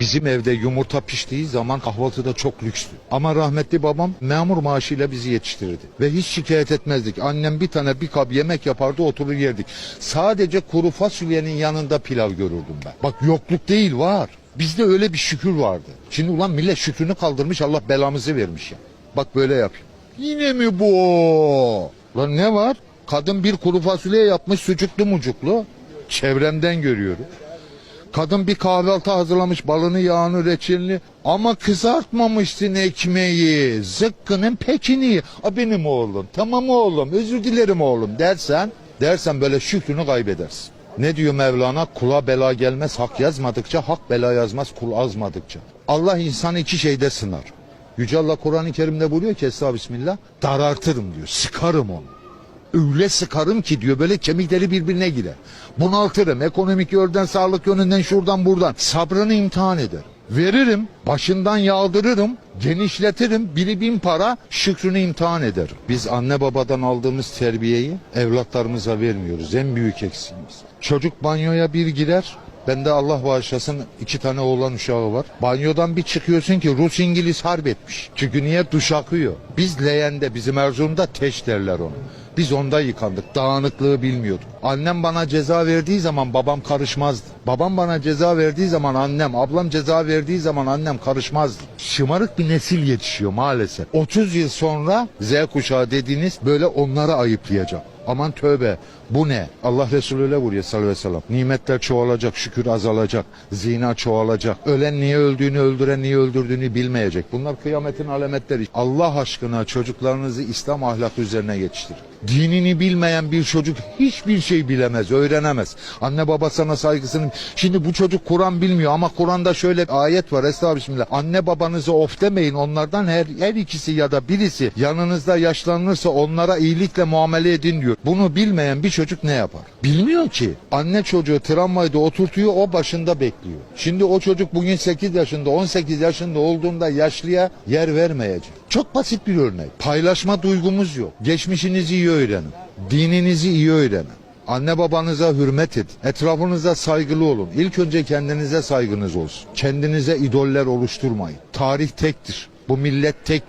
Bizim evde yumurta piştiği zaman kahvaltıda çok lükstü. Ama rahmetli babam memur maaşıyla bizi yetiştirdi. Ve hiç şikayet etmezdik. Annem bir tane bir kap yemek yapardı oturur yerdik. Sadece kuru fasulyenin yanında pilav görürdüm ben. Bak yokluk değil var. Bizde öyle bir şükür vardı. Şimdi ulan millet şükrünü kaldırmış Allah belamızı vermiş ya. Bak böyle yapayım. Yine mi bu? Lan ne var? Kadın bir kuru fasulye yapmış sucuklu mucuklu. Çevremden görüyorum. Kadın bir kahvaltı hazırlamış balını yağını reçelini ama kızartmamışsın ekmeği zıkkının pekini a benim oğlum tamam oğlum özür dilerim oğlum dersen dersen böyle şükrünü kaybedersin. Ne diyor Mevlana kula bela gelmez hak yazmadıkça hak bela yazmaz kul azmadıkça. Allah insanı iki şeyde sınar. Yüce Allah Kur'an-ı Kerim'de buyuruyor ki Estağ Bismillah darartırım diyor sıkarım onu öyle sıkarım ki diyor böyle kemikleri birbirine girer. Bunaltırım ekonomik yönden sağlık yönünden şuradan buradan sabrını imtihan eder. Veririm başından yağdırırım genişletirim biri bin para şükrünü imtihan eder. Biz anne babadan aldığımız terbiyeyi evlatlarımıza vermiyoruz en büyük eksiğimiz. Çocuk banyoya bir girer Bende Allah bağışlasın iki tane oğlan uşağı var. Banyodan bir çıkıyorsun ki Rus İngiliz harp etmiş. Çünkü niye duş akıyor. Biz leğende bizim Erzurum'da teş derler onu. Biz onda yıkandık. Dağınıklığı bilmiyorduk. Annem bana ceza verdiği zaman babam karışmazdı. Babam bana ceza verdiği zaman annem, ablam ceza verdiği zaman annem karışmazdı. Şımarık bir nesil yetişiyor maalesef. 30 yıl sonra Z kuşağı dediğiniz böyle onları ayıplayacak. Aman tövbe bu ne? Allah Resulü öyle buyuruyor sallallahu aleyhi ve sellem. Nimetler çoğalacak, şükür azalacak, zina çoğalacak. Ölen niye öldüğünü, öldüren niye öldürdüğünü bilmeyecek. Bunlar kıyametin alametleri. Allah aşkına çocuklarınızı İslam ahlakı üzerine yetiştirin. Dinini bilmeyen bir çocuk hiçbir şey bilemez, öğrenemez. Anne baba sana saygısını... Şimdi bu çocuk Kur'an bilmiyor ama Kur'an'da şöyle bir ayet var. Estağfirullah. Anne babanızı of demeyin. Onlardan her, her ikisi ya da birisi yanınızda yaşlanırsa onlara iyilikle muamele edin diyor. Bunu bilmeyen bir çocuk ne yapar? Bilmiyor ki. Anne çocuğu tramvayda oturtuyor o başında bekliyor. Şimdi o çocuk bugün 8 yaşında 18 yaşında olduğunda yaşlıya yer vermeyecek. Çok basit bir örnek. Paylaşma duygumuz yok. Geçmişinizi iyi öğrenin. Dininizi iyi öğrenin. Anne babanıza hürmet edin. Etrafınıza saygılı olun. İlk önce kendinize saygınız olsun. Kendinize idoller oluşturmayın. Tarih tektir. Bu millet tektir.